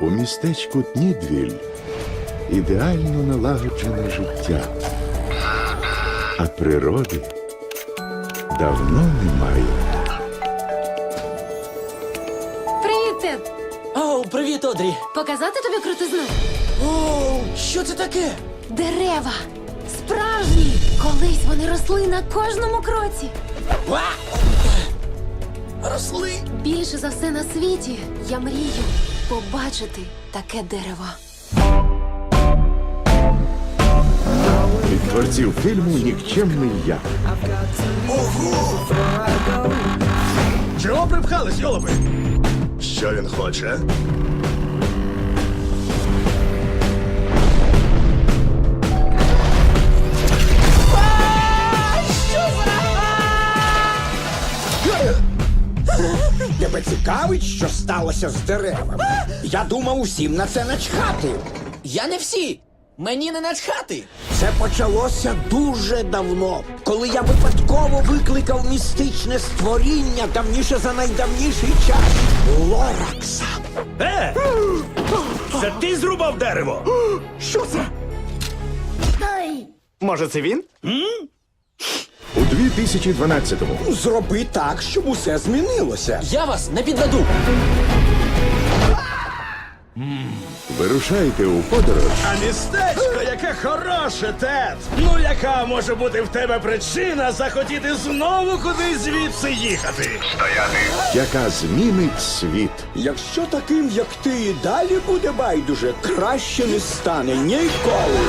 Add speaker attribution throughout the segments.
Speaker 1: У містечку Тнідвіль ідеально налагоджене життя, а природи давно немає.
Speaker 2: Привіт, Тед!
Speaker 3: Оу, привіт, Одрі!
Speaker 2: Показати тобі крутизну?
Speaker 3: Оу, що це таке?
Speaker 2: Дерева! Справжні! Колись вони росли на кожному кроці.
Speaker 3: Ва! Росли!
Speaker 2: Більше за все на світі я мрію побачити таке дерево.
Speaker 1: Від творців фільму Нікчемний я.
Speaker 4: Чого припхались, йолопи? Що він хоче?
Speaker 5: Тебе цікавить, що сталося з деревами? Я думав усім на це начхати.
Speaker 3: Я не всі! Мені не начхати!
Speaker 5: Це почалося дуже давно, коли я випадково викликав містичне створіння давніше за найдавніший час Лоракса.
Speaker 4: Е! Це ти зрубав дерево?
Speaker 5: Що це?
Speaker 4: Може, це він?
Speaker 1: У 2012-му
Speaker 5: Зроби так, щоб усе змінилося.
Speaker 3: Я вас не підведу!
Speaker 1: вирушайте у подорож
Speaker 4: А містечко, яке хороше, Тед! Ну, яка може бути в тебе причина захотіти знову кудись звідси їхати?
Speaker 1: яка змінить світ.
Speaker 5: Якщо таким, як ти, і далі буде байдуже, краще не стане ніколи.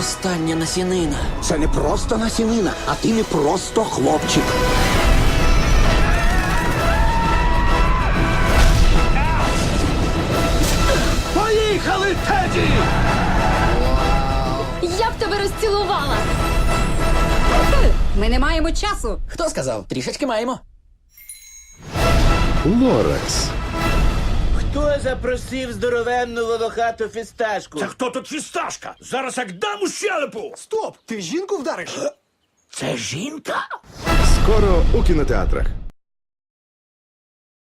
Speaker 3: Остання насінина.
Speaker 5: Це не просто насінина, а ти не просто хлопчик.
Speaker 4: Поїхали, Теді!
Speaker 2: Я б тебе розцілувала! Ми не маємо часу.
Speaker 3: Хто сказав? Трішечки маємо.
Speaker 1: Лоракс.
Speaker 6: Запросив здоровенну волохату фісташку?
Speaker 4: Та хто тут фісташка? Зараз як дам у щелепу!
Speaker 6: Стоп! Ти жінку вдариш?
Speaker 4: Це жінка?
Speaker 1: Скоро у кінотеатрах.